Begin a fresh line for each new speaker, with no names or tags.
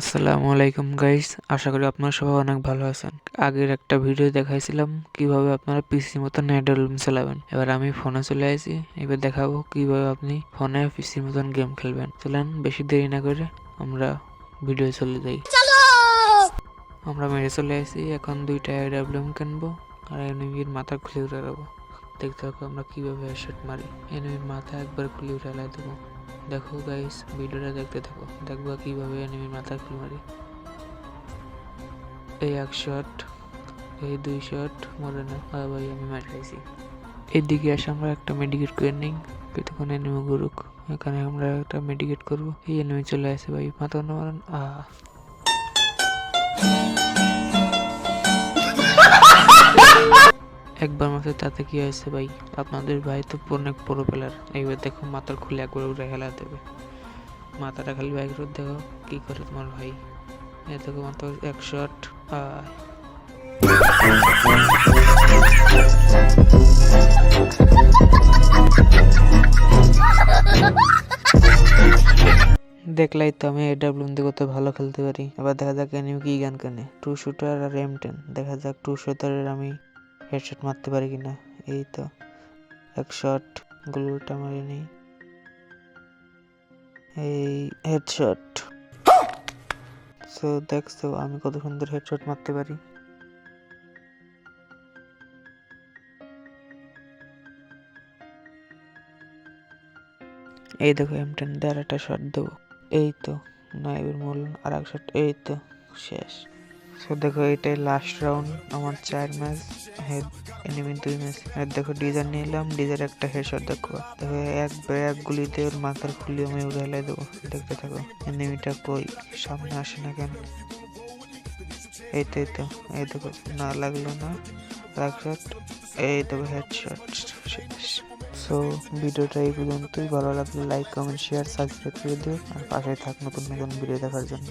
আসসালামু আলাইকুম গাইস আশা করি আপনারা সবাই অনেক ভালো আছেন। আগের একটা ভিডিও দেখাইছিলাম কীভাবে আপনারা পিসির মতন নেডলুম চালাবেন। এবার আমি ফোনে চলে আসি। এবার দেখাবো কীভাবে আপনি ফোনে পিসির মতন গেম খেলবেন। চলেন বেশি দেরি না করে আমরা ভিডিও চলে যাই। আমরা মেরে চলে আসি। এখন দুইটা এডাব্লিউএম কিনবো আর এনিমির মাথা খুলে উঠে দেবো। দেখতে থাকো আমরা কীভাবে হেডশট মারি। এনিমির মাথা একবার খুলে উঠে দেবো। দেখো গাইস ভিডিওটা দেখতে থাকো। দেখবা কীভাবে এনিমির মাথা খুলে মারি। এই এক শট এই দুই শট মরে না। আর ভাই আমি মার খাইছি। এদিকে আসে আমরা একটা মেডিকেট করে নিই। কিছুক্ষণ এনিমি গুরুক এখানে আমরা একটা মেডিকেট করব। এই এনিমি চলে আসে ভাই। মাথা না মারেন আ একবার মাত্র তাতে কি হয়েছে ভাই? আপনাদের ভাই তো অনেক বড় প্লেয়ার এইবার দেখো মাথার খুলে একবার উঠে খেলা দেবে। মাথাটা খালি রোড দেখো কি করে তোমার ভাই। এ দেখো মাত্র এক শট দেখলাই তো আমি এডাব্লিউ দিয়ে কত ভালো খেলতে পারি। এবার দেখা যাক এনিমি কি গান কেনে। টু শুটার আর এম টেন দেখা যাক টু শুটারের আমি হেডশট মারতে পারি কিনা? এই তো, এক শট গুলোটা মারি নেই। এই হেডশট সো দেখছ আমি কত সুন্দর হেডশট মারতে পারি। এই দেখো এম টেন দিয়ে একটা শট দেবো। এই তো, নাইবের মূল আর এক শট এই তো, শেষ। সো দেখো এটাই লাস্ট রাউন্ড আমার চার ম্যাচ হেড এনিমি দুই ম্যাচ আর দেখো ডিজার নিলাম ডিজার একটা হেডশট দেখো। দেখো এক এক গুলিতে ওর মাথার খুলি আমি উড়ে হেলাই দেবো। দেখতে থাকো এনিমিটা কই? সামনে আসে না কেন? এই তো এই তো এই দেখো, না লাগল না। এক শট এই দেখো হেডশট সো ভিডিওটা এই পর্যন্তই। ভালো লাগলে লাইক কমেন্ট শেয়ার সাবস্ক্রাইব করে দিও। আর পাশে থাক নতুন নতুন ভিডিও দেখার জন্য।